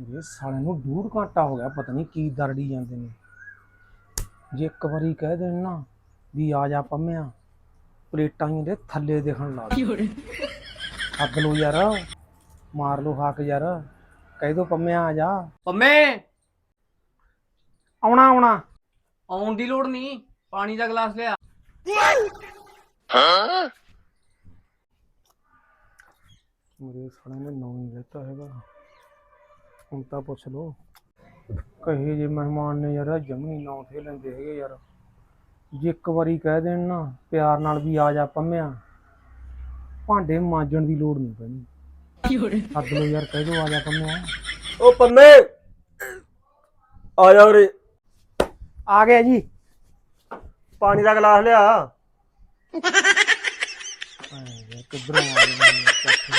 ਇਹ ਸਾਲੇ ਨੂੰ ਡੂਢ ਘੰਟਾ ਹੋ ਗਿਆ ਪਤਾ ਨਹੀਂ ਕੀ ਦਰੜੀ ਜਾਂਦੇ ਨੇ। ਜੇ ਇੱਕ ਵਾਰੀ ਕਹਿ ਦੇਣ ਨਾ ਵੀ ਆ ਜਾ ਪੰਮਿਆ ਪਲੇਟਾਂ ਹੀ ਦੇ ਥੱਲੇ ਦੇਖਣ ਲੱਗ ਹੱਦ ਲੋ ਯਾਰ ਮਾਰ ਲੋ ਹੱਕ ਯਾਰ ਕਹਿ ਦੋ ਪੰਮਿਆ ਆ ਜਾ। ਪੰਮੇ! ਆਉਣਾ ਆਉਣਾ। ਆਉਣ ਦੀ ਲੋੜ ਨਹੀਂ ਪਾਣੀ ਦਾ ਗਲਾਸ ਲਿਆ। ਮੇਰੇ ਸਾਲੇ ਨੇ ਨਾਂ ਨਹੀਂ ਲੈਤਾ ਹੈਗਾ। ਹੁਣ ਤਾਂ ਪੁੱਛ ਲੋ ਕਹੇ ਜੇ ਮਹਿਮਾਨ ਨੇ ਯਾਰ ਜਮੀ ਨਾਂ ਥੇ ਲੈਂਦੇ ਹੈਗੇ ਯਾਰ। ਜੇ ਇੱਕ ਵਾਰੀ ਕਹਿ ਦੇਣ ਨਾ ਪਿਆਰ ਨਾਲ ਵੀ ਆ ਜਾ ਪੰਮਿਆ ਭਾਂਡੇ ਮਾਂਜਣ ਦੀ ਲੋੜ ਨਹੀਂ ਪੈਣੀ ਹੱਦ ਲੋ ਯਾਰ ਕਹਿ ਦੋ ਆ ਜਾ ਪੰਮਿਆ ਉਹ ਪੰਮੇ! ਆ ਜਾ ਉਰੇ। ਆ ਗਿਆ ਜੀ। ਪਾਣੀ ਦਾ ਗਲਾਸ ਲਿਆ। ਐ ਯਾਰ ਕਿੱਧਰੋਂ ਆ ਚੱਕ